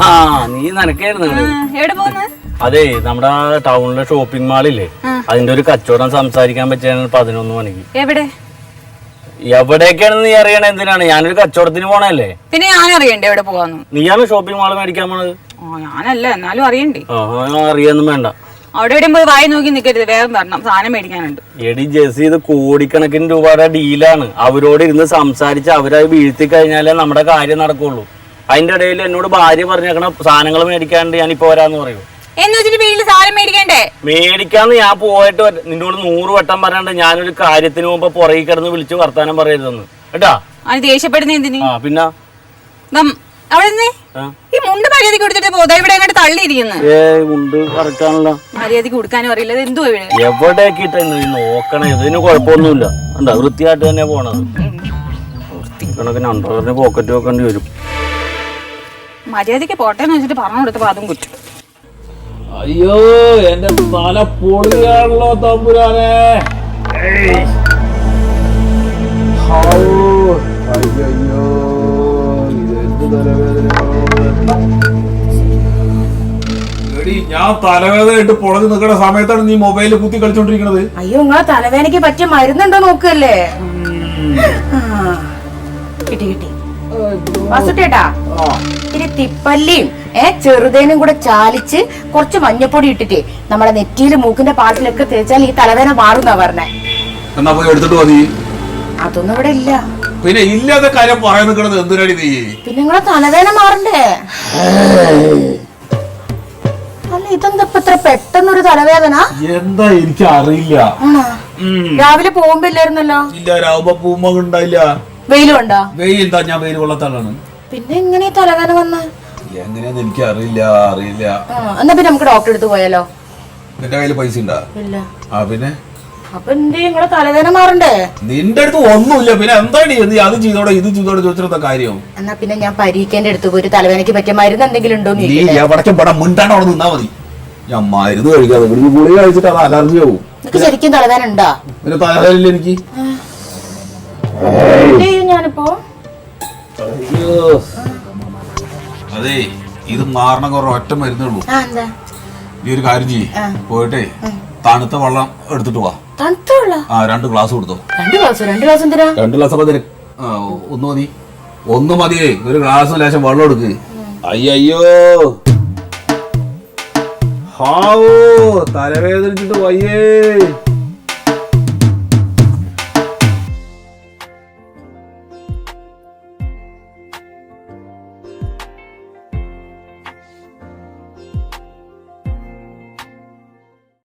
നനക്കായിരുന്നു ആ, എവിടെ പോകുന്നു? അതെ നമ്മുടെ ടൗണിലെ ഷോപ്പിംഗ് മാളില്ലേ അതിന്റെ ഒരു കച്ചവടം സംസാരിക്കാൻ പറ്റിയാണ് പതിനൊന്ന് മണിക്ക്. എവിടെ? എവിടേക്കാണെന്ന് നീ അറിയണ? എന്തിനാണ്? ഞാനൊരു കച്ചവടത്തിന് പോണല്ലേ പിന്നെ ഞാൻ അറിയണ്ടേ എവിടെ പോകാന്ന് നീയാണ് ഷോപ്പിംഗ് മാൾ മേടിക്കാൻ പോണത്? ഞാനല്ല എന്നാലും അറിയണ്ടേ. അറിയൊന്നും വേണ്ട. അവിടെ എവിടെയും പോയി വായി നോക്കി നിൽക്കരുത് വേഗം വരണം. സാധനം മേടിക്കാനുണ്ട്. എടി ജെസ്സി ഇത് കോടിക്കണക്കിന് രൂപയുടെ ഡീലാണ് അവരോട് ഇരുന്ന് സംസാരിച്ച് അവരത് വീഴ്ത്തി കഴിഞ്ഞാലേ നമ്മുടെ കാര്യം നടക്കുള്ളൂ. അതിന്റെ ഇടയിൽ എന്നോട് ഭാര്യ പറഞ്ഞേക്കണ സാധനങ്ങൾ മേടിക്കാണ്ട് ഞാൻ ഇപ്പൊ വരാന്ന് പറയൂ. എന്ന് വെച്ചിട്ട് വീട്ടിൽ സാധനം മേടിക്കണ്ടേ? മേടിക്കാന്ന് ഞാൻ പോയിട്ട് നിന്നോട് നൂറ് വട്ടം പറയാണ്ട് ഞാനൊരു കാര്യത്തിന് മുമ്പ് പുറകെ കിടന്ന് വിളിച്ച് വർത്താനം പറയരുതെന്ന്. കേട്ടാ? അത് ദേഷ്യപ്പെടുന്ന എന്തിന്? പിന്നെ? അവിടെ. ഈ മുണ്ട് മര്യാദയ്ക്ക് കൊടുത്തിട്ട് പോതാ ഇവിടെ അങ്ങോട്ട് തള്ളിയിരിക്കുന്നു. ഏ ഉണ്ട് കറക്കാണല്ലോ മര്യാദയ്ക്ക് കൊടുക്കാനും അറിയില്ല. ഇത് എന്തോ ഇവിടെ? എവിടേക്ക് നോക്കണേ? ഇതിന് കുഴപ്പമൊന്നുമില്ല. എന്താ വൃത്തിയായിട്ട് തന്നെ പോണത്. കണക്കിന് പോക്കറ്റ് വെക്കേണ്ടി വരും. മര്യാദയ്ക്ക് പോട്ടെന്ന് വെച്ചിട്ട് പറഞ്ഞു കൊടുത്തപ്പോ അതും കുറ്റം. അയ്യോ എന്റെ തല പൊളിയാണല്ലോ തമ്പുരാനെ. അയ്യയ്യോ, ഇതെന്ത് തലവേദന എടീ, ഞാൻ തലവേദനയിട്ട് പൊളഞ്ഞു നിൽക്കുന്ന സമയത്താണ് നീ മൊബൈലിൽ കുത്തി കളിച്ചോണ്ടിരിക്കുന്നത് അയ്യോ നിങ്ങളെ തലവേദനയ്ക്ക് പറ്റിയ മരുന്നുണ്ടോ നോക്കല്ലേ? കിട്ടി കിട്ടി. വസുട്ടേട്ടാ ഇനി തിപ്പല്ലിയും ഏ ചെറുതേനും കൂടെ ചാലിച്ച് കുറച്ച് മഞ്ഞപ്പൊടി ഇട്ടിട്ട് നമ്മളെ നെറ്റിയിലും മൂക്കിന്റെ പാട്ടിലൊക്കെ തേച്ചാൽ ഈ തലവേദന മാറും പറഞ്ഞേ. എന്നാ പോയി എടുത്തിട്ട് മതി അതൊന്നും ഇവിടെ ഇല്ല. പിന്നെ ഇല്ലാത്ത കാര്യം പറയാൻ നിൽക്കണത് എന്തിനാടി നീ? പിന്നെ നിങ്ങളെ തലവേദന മാറണ്ടേ? അല്ല ഇതെന്താ ഇപ്പൊ ഇത്ര പെട്ടെന്നൊരു തലവേദന? എന്താ എനിക്ക് അറിയില്ല രാവിലെ പോകുമ്പോ ഇല്ലായിരുന്നല്ലോ? ഇല്ല രാവുമ്പോ പോകുമ്പോ ഉണ്ടായില്ല. വെയിലും ഉണ്ടോ വെയിൽ എന്താ ഞാൻ വെയിൽ കൊള്ളത്താളാണ് പിന്നെ എങ്ങനെ തലവേദന വന്ന? എങ്ങനെയാന്ന് എനിക്ക് അറിയില്ല. അറിയില്ല എന്നാ പിന്നെ നമുക്ക് ഡോക്ടറെ അടുത്ത് പോയാലോ? നിന്റെ കയ്യിൽ പൈസ ഉണ്ടാ? ഇല്ല. ആ പിന്നെ? അപ്പൊ ചെയ്യും? നിങ്ങളെ തലവേദന മാറണ്ടേ? നിന്റെ അടുത്ത് ഒന്നുമില്ല. പിന്നെ എന്താണ് നീ അത് ചെയ്തോടെ ഇത് ചെയ്തോടെ ചോദിച്ചിരുന്ന കാര്യം? എന്നാ പിന്നെ ഞാൻ പരീക്കേന്റെ അടുത്ത് പോയി ഒരു തലവേദനയ്ക്ക് പറ്റിയ മരുന്ന് എന്തെങ്കിലും ഉണ്ടോ നീ എവിടേക്കും പടം മുണ്ടാണ്ട് അവിടെ നിന്നാ മതി. ഞാൻ മരുന്ന് കഴിക്കാതെ ഗുളിക കഴിച്ചിട്ട് അത് അലർജി ആവും ശരിക്കും തലവേദന ഉണ്ടാ? പിന്നെ തലവേന എനിക്ക്. ഞാനിപ്പോ. അതെ ഇത് മാറണ കുറെ ഒറ്റ മരുന്നുള്ളൂ ഈ ഒരു കാര്യം ചെയ്യ്. പോയിട്ടേ തണുത്ത വെള്ളം എടുത്തിട്ട് വാ. തണുത്തുള്ള ആ രണ്ട് ഗ്ലാസ് കൊടുത്തോ. രണ്ട് ഗ്ലാസ്? രണ്ട് ഗ്ലാസ് എന്തിനാ? രണ്ട് ഗ്ലാസ് അപ്പൊ ആ ഒന്ന് മതി. ഒന്ന് മതിയേ ഒരു ഗ്ലാസ് ലേശം വെള്ളം എടുക്ക്. അയ്യോ ഹാവോ തലവേദനിച്ചിട്ട് വയ്യേ.